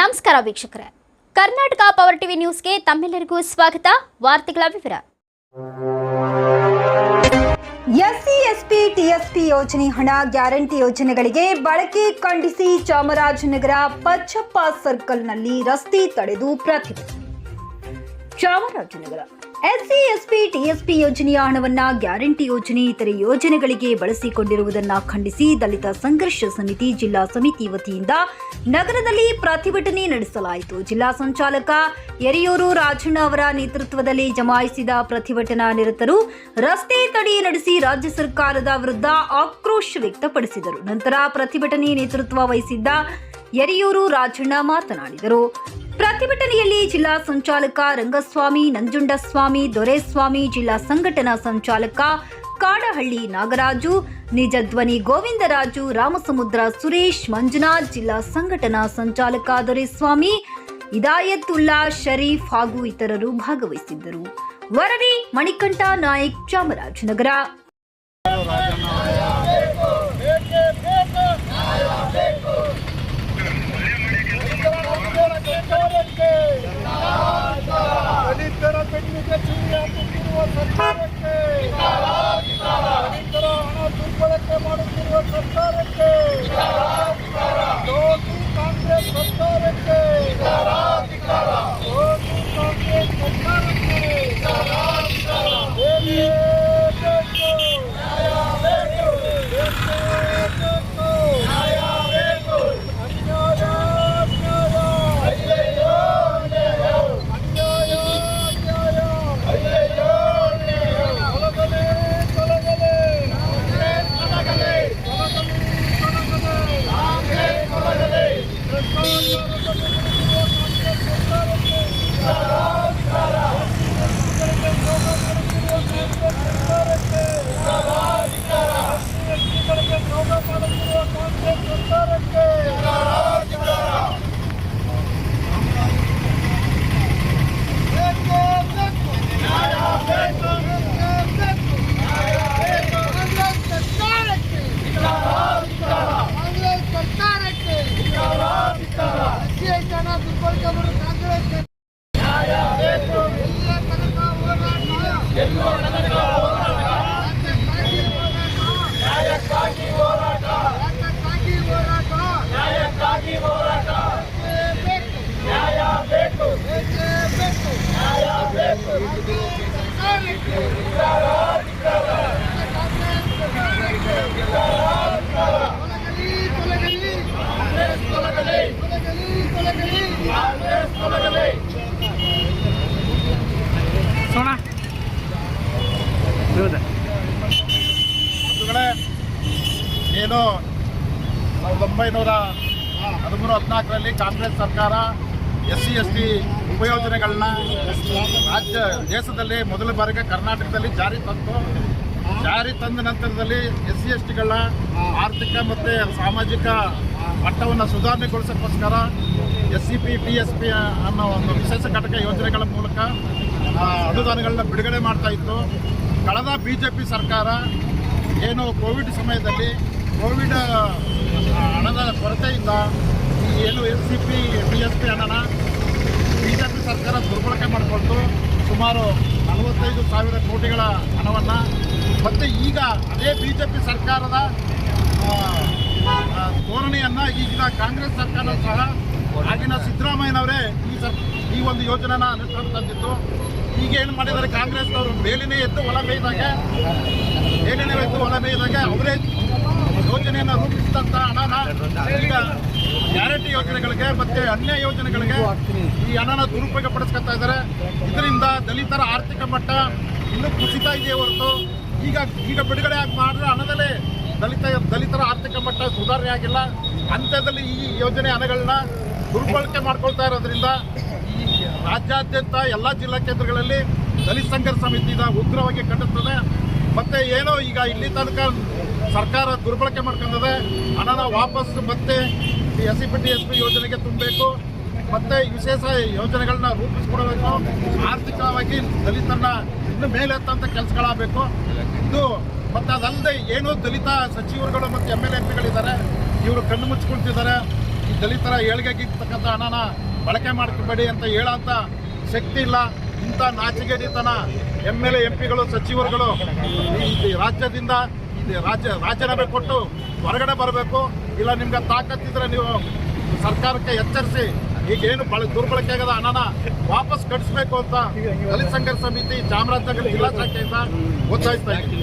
ನಮಸ್ಕಾರ ವೀಕ್ಷಕರೇ. Karnataka power TV ನ್ಯೂಸ್ಗೆ ತಮ್ಮೆಲ್ಲರಿಗೂ ಸ್ವಾಗತ. ವಾರ್ತೆಗಳ ವಿವರ. ಎಸ್ಸಿ ಎಸ್ಪಿ ಟಿಎಸ್ಪಿ ಯೋಜನೆ ಹಣ ಗ್ಯಾರಂಟಿ ಯೋಜನೆಗಳಿಗೆ ಬಳಕೆ ಖಂಡಿಸಿ ಚಾಮರಾಜನಗರ ಪಚ್ಚಪ್ಪ ಸರ್ಕಲ್ನಲ್ಲಿ ರಸ್ತೆ ತಡೆದು ಪ್ರತಿಭಟನೆ. ಚಾಮರಾಜನಗರ ಎಸ್ಸಿ, ಎಸ್ಪಿ, ಟಿಎಸ್ಪಿ ಯೋಜನೆಯ ಹಣವನ್ನ ಗ್ಯಾರಂಟಿ ಯೋಜನೆ, ಇತರೆ ಯೋಜನೆಗಳಿಗೆ ಬಳಸಿಕೊಂಡಿರುವುದನ್ನು ಖಂಡಿಸಿ ದಲಿತ ಸಂಘರ್ಷ ಸಮಿತಿ, ಜಿಲ್ಲಾ ಸಮಿತಿ ವತಿಯಿಂದ ನಗರದಲ್ಲಿ ಪ್ರತಿಭಟನೆ ನಡೆಸಲಾಯಿತು. ಜಿಲ್ಲಾ ಸಂಚಾಲಕ ಯರಿಯೂರು ರಾಜಣ್ಣ ಅವರ ನೇತೃತ್ವದಲ್ಲಿ ಜಮಾಯಿಸಿದ ಪ್ರತಿಭಟನಾ ನಿರತರು ರಸ್ತೆ ತಡೆ ನಡೆಸಿ ರಾಜ್ಯ ಸರ್ಕಾರದ ವಿರುದ್ಧ ಆಕ್ರೋಶ ವ್ಯಕ್ತಪಡಿಸಿದರು. ನಂತರ ಪ್ರತಿಭಟನೆ ನೇತೃತ್ವ ವಹಿಸಿದ್ದ ಯರಿಯೂರು ರಾಜಣ್ಣ ಮಾತನಾಡಿದರು. ಪ್ರತಿಭಟನೆಯಲ್ಲಿ ಜಿಲ್ಲಾ ಸಂಚಾಲಕ ರಂಗಸ್ವಾಮಿ, ನಂಜುಂಡಸ್ವಾಮಿ, ದೊರೆಸ್ವಾಮಿ, ಜಿಲ್ಲಾ ಸಂಘಟನಾ ಸಂಚಾಲಕ ಕಾಡಹಳ್ಳಿ ನಾಗರಾಜು ನಿಜಧ್ವನಿ ಗೋವಿಂದರಾಜು, ರಾಮಸಮುದ್ರ ಸುರೇಶ್, ಮಂಜುನಾಥ್, ಜಿಲ್ಲಾ ಸಂಘಟನಾ ಸಂಚಾಲಕ ದೊರೆಸ್ವಾಮಿ ಇದಾಯತುಲ್ಲಾ ಶರೀಫ್ ಹಾಗೂ ಇತರರು ಭಾಗವಹಿಸಿದ್ದರು. ವರದಿ ಮಣಿಕಂಠ ನಾಯಕ್ ಚಾಮರಾಜನಗರ. ಏನು ಸಾವಿರದ ಒಂಬೈನೂರ ಹದಿಮೂರು ಹದಿನಾಲ್ಕರಲ್ಲಿ ಕಾಂಗ್ರೆಸ್ ಸರ್ಕಾರ ಎಸ್ ಸಿ ಎಸ್ ಟಿ ಉಪಯೋಜನೆಗಳನ್ನ ರಾಜ್ಯ ದೇಶದಲ್ಲಿ ಮೊದಲ ಬಾರಿಗೆ ಕರ್ನಾಟಕದಲ್ಲಿ ಜಾರಿ ತಂದು, ಜಾರಿ ತಂದ ನಂತರದಲ್ಲಿ ಎಸ್ ಸಿ ಎಸ್ ಟಿಗಳ ಆರ್ಥಿಕ ಮತ್ತು ಸಾಮಾಜಿಕ ಮಟ್ಟವನ್ನು ಸುಧಾರಣೆಗೊಳಿಸೋಕ್ಕೋಸ್ಕರ S C P P S P ಅನ್ನೋ ಒಂದು ವಿಶೇಷ ಘಟಕ ಯೋಜನೆಗಳ ಮೂಲಕ ಅನುದಾನಗಳನ್ನ ಬಿಡುಗಡೆ ಮಾಡ್ತಾ ಇತ್ತು. ಕಳೆದ ಬಿ ಜೆ ಪಿ ಸರ್ಕಾರ ಏನು ಕೋವಿಡ್ ಸಮಯದಲ್ಲಿ ಕೋವಿಡ್ ಹಣದ ಕೊರತೆಯಿಂದ ಏನು S C P P S P ಹಣನ ಸರ್ಕಾರ ದುರ್ಬಳಕೆ ಮಾಡಿಕೊಂಡು ಸುಮಾರು ನಲವತ್ತೈದು ಸಾವಿರ ಕೋಟಿಗಳ ಹಣವನ್ನು. ಮತ್ತು ಈಗ ಅದೇ ಬಿ ಜೆ ಪಿ ಸರ್ಕಾರದ ಧೋರಣೆಯನ್ನು ಈಗಿನ ಕಾಂಗ್ರೆಸ್ ಸರ್ಕಾರ ಸಹ ಆಗಿನ ಸಿದ್ದರಾಮಯ್ಯನವರೇ ಈ ಸರ್, ಈ ಒಂದು ಯೋಜನೆನ ಅನುಷ್ಠಾನ ತಂದಿತ್ತು. ಈಗ ಏನು ಮಾಡಿದ್ದಾರೆ ಕಾಂಗ್ರೆಸ್ನವರು? ಮೇಲಿನೇ ಎದ್ದು ಹೊಲ ಮೇಯ್ದಾಗೆ, ಮೇಲಿನೇ ಎದ್ದು ಹೊಲ ಮೇಯ್ದಾಗೆ ಅವರೇ ಯೋಜನೆಯನ್ನು ರೂಪಿಸಿದಂಥ ಹಣನ ಈಗ ಗ್ಯಾರಂಟಿ ಯೋಜನೆಗಳಿಗೆ ಮತ್ತೆ ಅನ್ಯ ಯೋಜನೆಗಳಿಗೆ ಈ ಹಣನ ದುರುಪಯೋಗ ಪಡಿಸ್ಕೊತಾ ಇದ್ದಾರೆ. ಇದರಿಂದ ದಲಿತರ ಆರ್ಥಿಕ ಮಟ್ಟ ಇನ್ನೂ ಕುಸಿತ ಇದೆಯೇ ಹೊರತು ಈಗ ಈಗ ಬಿಡುಗಡೆ ಆಗಿ ಮಾಡಿದ್ರೆ ಹಣದಲ್ಲೇ ದಲಿತ ದಲಿತರ ಆರ್ಥಿಕ ಮಟ್ಟ ಸುಧಾರಣೆ ಆಗಿಲ್ಲ. ಅಂತ್ಯದಲ್ಲಿ ಈ ಯೋಜನೆ ಹಣಗಳನ್ನ ದುರ್ಬಳಕೆ ಮಾಡ್ಕೊಳ್ತಾ ಇರೋದ್ರಿಂದ ಈ ರಾಜ್ಯಾದ್ಯಂತ ಎಲ್ಲ ಜಿಲ್ಲಾ ಕೇಂದ್ರಗಳಲ್ಲಿ ದಲಿತ ಸಂಘರ್ಷ ಸಮಿತಿಯಿಂದ ಉಗ್ರವಾಗಿ ಕಟ್ಟುತ್ತದೆ. ಮತ್ತೆ ಏನೋ ಈಗ ಇಲ್ಲಿ ತನಕ ಸರ್ಕಾರ ದುರ್ಬಳಕೆ ಮಾಡ್ಕೊಂಡಿದೆ ಹಣನ ವಾಪಸ್ ಮತ್ತೆ S C P T S P ಯೋಜನೆಗೆ ತುಂಬಬೇಕು. ಮತ್ತೆ ವಿಶೇಷ ಯೋಜನೆಗಳನ್ನ ರೂಪಿಸ್ಕೊಡಬೇಕು. ಆರ್ಥಿಕವಾಗಿ ದಲಿತರನ್ನ ಇನ್ನು ಮೇಲೆತ್ತಂತ ಕೆಲಸಗಳಾಗಬೇಕು. ಇದು ಮತ್ತೆ ಅದಲ್ಲದೆ ಏನು ದಲಿತ ಸಚಿವರುಗಳು ಮತ್ತು ಎಂ ಎಲ್ ಎ ಪಿಗಳಿದ್ದಾರೆ. ಇವರು ಕಣ್ಣು ಮುಚ್ಕೊಳ್ತಿದ್ದಾರೆ. ಈ ದಲಿತರ ಏಳ್ಗೆಗಿರ್ತಕ್ಕಂಥ ಹಣನ ಬಳಕೆ ಮಾಡ್ಕೋಬೇಡಿ ಅಂತ ಹೇಳೋಂಥ ಶಕ್ತಿ ಇಲ್ಲ. ಇಂಥ ನಾಚಿಗೆಡಿತನ ಎಂ ಎಲ್ ಎ ಎಂ ಪಿಗಳು, ಸಚಿವರುಗಳು ಈ ರಾಜ್ಯದಿಂದ ಈ ರಾಜ್ಯ ರಾಜೀನಾಮೆ ಕೊಟ್ಟು ಹೊರಗಡೆ ಬರಬೇಕು. ಇಲ್ಲ ನಿಮ್ಗೆ ತಾಕತ್ತಿದ್ರೆ ನೀವು ಸರ್ಕಾರಕ್ಕೆ ಎಚ್ಚರಿಸಿ. ಈಗೇನು ಬಳ ದುರ್ಬಳಕೆ ಆಗದ ಹಣನ ವಾಪಸ್ ಕಟ್ಟಿಸ್ಬೇಕು ಅಂತ ದಲಿತ ಸಂಘರ್ಷ ಸಮಿತಿ ಚಾಮರಾಜನಗರ ಜಿಲ್ಲಾ ಶಾಖೆಯಿಂದ ಒತ್ತಾಯಿಸ್ತಾ ಇದ್ದೀವಿ